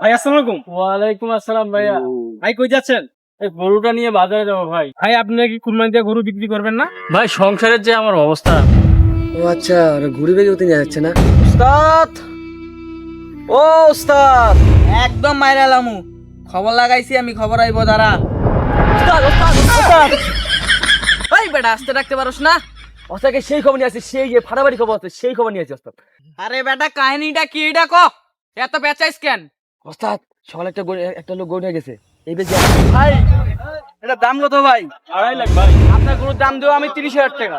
ভাই আসসালামু আলাইকুম ওয়ালাইকুম আসসালাম ভাইয়া। ভাই কই যাচ্ছেন? এই গরুটা নিয়ে বাজারে যাব ভাই। ভাই আপনি নাকি কুরবানি দিয়ে গরু বিক্রি করবেন না? ভাই সংসারের যে আমার অবস্থা। ও আচ্ছা ঘুরি বেগে ওতে যাচ্ছে না? উস্তাদ ও উস্তাদ একদম মাইরা লামু খবর লাগাইছি আমি খবর আইব দাঁড়া। উস্তাদ উস্তাদ উস্তাদ এই বেটা আসতে রাখতে পারোস না? ওস্তাদকে সেই খবর নিয়ে আসছে? সেই যে ফাটাফাটি খবর আছে সেই খবর নিয়ে আসছে ওস্তাদ। আরে বেটা কাহিনীটা কি এটা ক এত বেচাইস কেন? ওস্তাদ সকালে একটা একটা লোক গরু নিয়ে গেছে। এই বেশি ভাই এটা দাম কত ভাই? আড়াই লাখ ভাই। আপনার গরুর দাম দেবো আমি তিরিশ হাজার টাকা।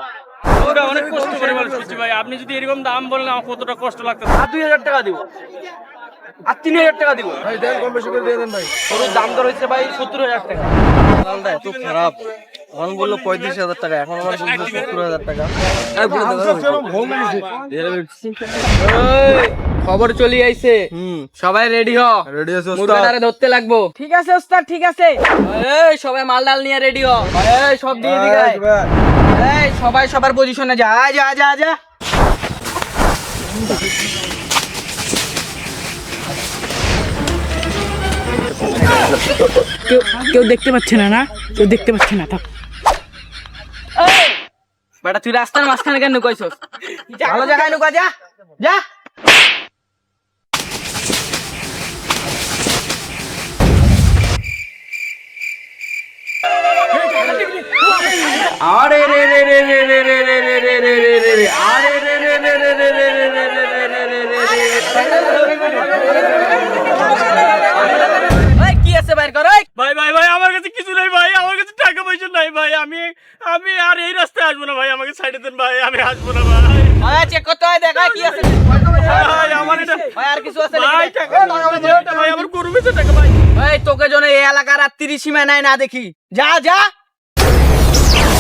ওটা অনেক কষ্ট করে করছি ভাই। আপনি যদি এরকম দাম বলেন আমার কতটা কষ্ট লাগতো আর দুই হাজার টাকা দিব। আর তিন হাজার টাকা দিব। ভাই দেন কম বেশি করে দিয়ে দেন ভাই। গরুর দাম দর হচ্ছে ভাই সত্তর হাজার টাকা। মালটা এত খারাপ। এখন বলল পঁয়ত্রিশ হাজার টাকা এখন আমার বলছে সত্তর হাজার টাকা। খবর চলি আইছে। সবাই রেডি হ। রেডি আছে মুরগাটারে ধরতে লাগবো। ঠিক আছে ওস্তাদ ঠিক আছে। এই সবাই মাল ডাল নিয়ে রেডি হ। এই সব দিয়ে দিবে এই সবাই সবার পজিশনে যা। আয়, যা যা যা কেউ কেউ দেখতে পাচ্ছে না না? কেউ দেখতে পাচ্ছে না থাক। বেটা তুই রাস্তার মাঝখানে কেন নুকাইছস ভালো জায়গায় নুকা যা। যা। আরে রে রে রে রে রে রে রে রে রে রে রে রে রে আরে রে রে রে রে রে রে রে রে রে রে রে এই কি আছে বাইর কর ভাই ভাই ভাই আমার কাছে কিছু নাই ভাই আমার কাছে টাকা পয়সা নাই ভাই আমি আমি আর এই রাস্তায় আসব না ভাই আমাকে সাইডে দেন ভাই আমি আসব না ভাই আয় চেক করতে হয় দেখা কি আছে ভাই আমার এটা ভাই আর কিছু আছে ভাই টাকা ভাই আমার গরু বেচে টাকা ভাই এই তোকে জন্য এই এলাকার আর তিরিশ সীমানায় না দেখি যা যা